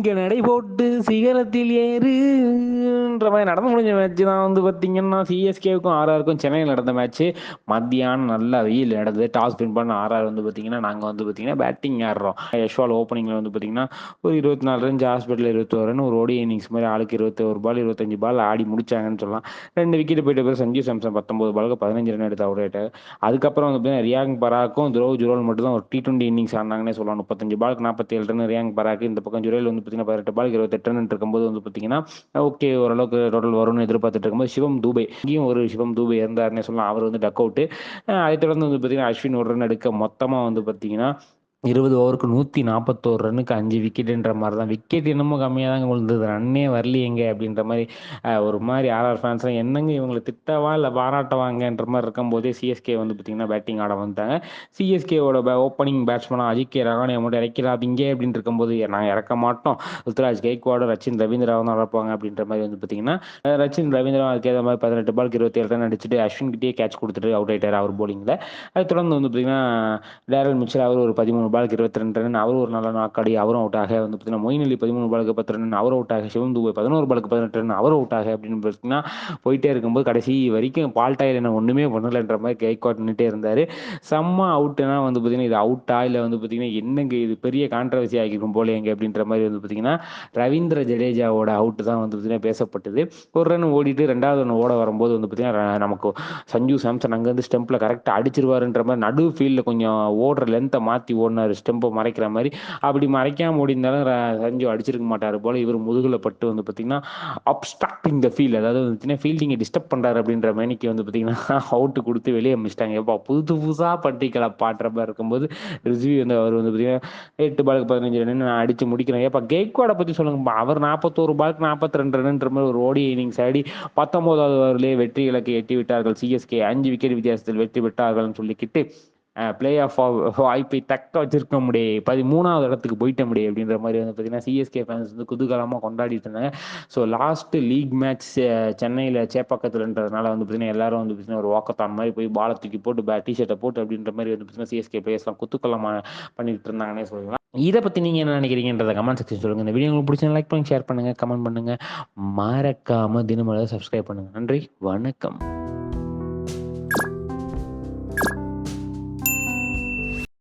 இங்கே நடை போட்டு சிகரத்தில் ஏறுன்ற மாதிரி நடந்து முடிஞ்ச மேட்ச் தான் வந்து பார்த்தீங்கன்னா சிஎஸ்கேவுக்கும் ஆர்ஆருக்கும் சென்னையில் நடந்த மேட்ச்சு மத்தியானம் நல்லா வெயில் நடந்தது. டாஸ் வின் பண்ண ஆர்ஆர் வந்து பார்த்தீங்கன்னா நாங்கள் வந்து பார்த்தீங்கன்னா பேட்டிங் ஆடுறோம். யஷ்வால் ஓப்பனிங்கில் வந்து பார்த்தீங்கன்னா ஒரு இருபத்தி நாலு ரன் ஹாஸ்பிட்டல் இருபத்தோரு ரன் ஒரு ஓடி இன்னிங்ஸ் மாதிரி ஆளுக்கு இருபத்தோரு பால் இருபத்தஞ்சு பால் ஆடி முடிச்சாங்கன்னு சொல்லலாம். ரெண்டு விக்கெட் போயிட்ட பிறகு சஞ்சீவ் சாம்சன் பத்தொம்பது பாலுக்கு பதினஞ்சு ரன் எடுத்து அவுட் ஆயிட்டார். அதுக்கப்புறம் வந்து பார்த்தீங்கன்னா ரியாங் பராக்கும் துரோவ் ஜுரோல் மட்டும் தான் ஒரு டி டுவெண்ட்டி இன்னிங்ஸ் ஆனாங்கன்னே சொல்லலாம். முப்பத்தஞ்சு பாலுக்கு நாற்பத்தி ஏழு ரன் ரியாங் பராக்கு இந்த பக்கம் ஜுரேல் வந்து பார்த்தீங்கன்னா பதினெட்டு பால் இருபத்தெட்டு ரன் இருக்கும்போது வந்து பார்த்தீங்கன்னா ஓகே ஓரளவுக்கு டோட்டல் வரும்னு எதிர்பார்த்துட்டு இருக்கும்போது சிவம் தூபே இங்கேயும் ஒரு சிவம் தூபே இருந்தாருன்னே சொல்லலாம். அவர் வந்து டக் அவுட்டு அதை தொடர்ந்து வந்து பார்த்தீங்கன்னா அஸ்வின் ஒரு ரன் எடுக்க மொத்தமாக வந்து பார்த்தீங்கன்னா இருபது ஓவருக்கு நூற்றி நாற்பத்தோரு ரன்னுக்கு அஞ்சு விக்கெட்டுன்ற மாதிரி தான் விக்கெட் என்னமோ கம்மியாக தாங்க விழுந்தது. ரன்னே வரலையேங்க அப்படின்ற மாதிரி ஒரு மாதிரி ஆர்ஆர் ஃபேன்ஸ்லாம் என்னங்க இவங்களை திட்டவா இல்லை பாராட்டவாங்கன்ற மாதிரி இருக்கும்போதே சிஎஸ்கே வந்து பார்த்திங்கன்னா பேட்டிங் ஆட வந்தாங்க சிஎஸ்கேவோட ஓப்பனிங் பேட்ஸ்மனாக அஜிகே ரகானே மட்டும் இறக்கிறாதீங்க அப்படின்னு இருக்கும்போது நாங்கள் இறக்க மாட்டோம். ருத்ராஜ் கேக்வாடு ரச்சின் ரவீந்திராவும் தான் நடப்பாங்க அப்படின்ற மாதிரி வந்து பார்த்தீங்கன்னா ரச்சின் ரவீந்திரா அதுக்கேற்ற மாதிரி பதினெட்டு பால் இருபத்தி ஏழு ரன் அடிச்சுட்டு அஸ்வின் கிட்டே கேட்ச் கொடுத்துட்டு அவுட் ஆயிட்டார் அவர் போலிங்கில் அது தொடர்ந்து வந்து பார்த்திங்கன்னா டேரல் மிச்சர் அவர் ஒரு பதிமூணு பாலுக்கு இருபத்தி ரெண்டு ரன் அவரும் ஒரு நல்ல நாக்காடி அவரும் அவுட் ஆக. வந்து பார்த்தீங்கன்னா மொயின் அலி பதிமூணு பாலுக்கு பத்து ரன் அவர் அவுட் ஆக. சிவம் தூபை பதினோரு பாலுக்கு பதினெட்டு ரன் அவர் அவுட் ஆக அப்படின்னு பார்த்தீங்கன்னா போயிட்டே இருக்கும்போது கடைசி வரைக்கும் பால் டாயில் என்ன ஒன்றுமே பண்ணலைன்ற மாதிரி கை நின்றுட்டே இருந்தார். செம்ம அவுட்டுனா வந்து பார்த்தீங்கன்னா இது அவுட்டா இல்லை வந்து பார்த்தீங்கன்னா என்னங்க இது பெரிய கான்ட்ரவர்சி ஆகிருக்கும் போல எங்க அப்படின்ற மாதிரி வந்து பார்த்தீங்கன்னா ரவீந்திர ஜடேஜாவோட அவுட் தான் வந்து பார்த்தீங்கன்னா பேசப்பட்டது. ஒரு ரன் ஓடிட்டு ரெண்டாவது ரன் ஓட வரும்போது வந்து பார்த்தீங்கன்னா நமக்கு சஞ்சு சாம்சன் அங்கேருந்து ஸ்டெம்பில் கரெக்டாக அடிச்சிருவாருன்ற மாதிரி நடு ஃபீல்டில் கொஞ்சம் ஓடுற லென்த்தை மாற்றி ஓடினார் ஸ்டெம்பை மறைக்கிற மாதிரி. அப்படி மறைக்காம ஓடிந்தாலும் சஞ்சு அடிச்சிருக்க மாட்டார் போல் இவர் முதுகில் பட்டு வந்து பார்த்தீங்கன்னா அப்ஸ்ட்ராக்டிங் த ஃபீல் அதாவது வந்து ஃபீல்டிங்கை டிஸ்டர்ப் பண்ணுறாரு அப்படின்ற மேனிக்கு வந்து பார்த்தீங்கன்னா அவுட்டு கொடுத்து வெளியே அமிச்சிட்டாங்க. எப்போ புது புதுசாக பட்டிக்கலை பாடுற மாதிரி இருக்கும்போது ரிஸ்வி வந்து அவர் வந்து பார்த்தீங்கன்னா எட்டு பாலுக்கு பதினஞ்சு ரன் நான் அடித்து முடிக்கிறேன். ஏப்பா கேக்வாடை பற்றி சொல்லுங்க. அவர் நாற்பத்தோரு பாலுக்கு நாற்பத்தி ரெண்டு ரன்ன்ற மாதிரி ஒரு ஓடி இன்னிங்ஸ் ஆடி பத்தொம்போதாவது ஓவரிலே வெற்றி இலக்கை எட்டி விட்டார்கள். சிஎஸ்கே அஞ்சு விக்கெட் வித்தியாசத்தில் வெற்றி விட்டார்கள்னு சொல்லிக்கிட்டு பிளே ஆஃப் வாய்ப்பை தக்க வச்சிருக்க முடியும் பதிமூணாவது இடத்துக்கு போயிட்ட முடியும் அப்படின்ற மாதிரி வந்து பார்த்தீங்கன்னா சிஎஸ்கே ஃபேன்ஸ் வந்து குதூகலமாக கொண்டாடிட்டு இருந்தாங்க. ஸோ லாஸ்ட்டு லீக் மேட்ச் சென்னையில் சேப்பாக்கத்துலன்றதுனால வந்து பார்த்தீங்கன்னா எல்லாரும் வந்து பார்த்தீங்கன்னா ஒரு வாக்கத்தான் மாதிரி போய் பாலை தூக்கி போட்டு பே டிஷர்ட்டை போட்டு அப்படின்ற மாதிரி வந்து பார்த்தீங்கன்னா சிஎஸ்கே பிளேயர்ஸ்லாம் குத்துக்கலமாக பண்ணிட்டு இருந்தாங்கன்னே சொல்லலாம். இதை பற்றி நீங்கள் என்ன நினைக்கிறீங்கன்றத கமெண்ட் செக்ஷன் சொல்லுங்கள் இந்த வீடியோ உங்களுக்கு பிடிச்சா லைக் பண்ணி ஷேர் பண்ணுங்கள் கமெண்ட் பண்ணுங்கள் மறக்காமல் தினமலை சப்ஸ்கிரைப் பண்ணுங்கள் நன்றி வணக்கம்.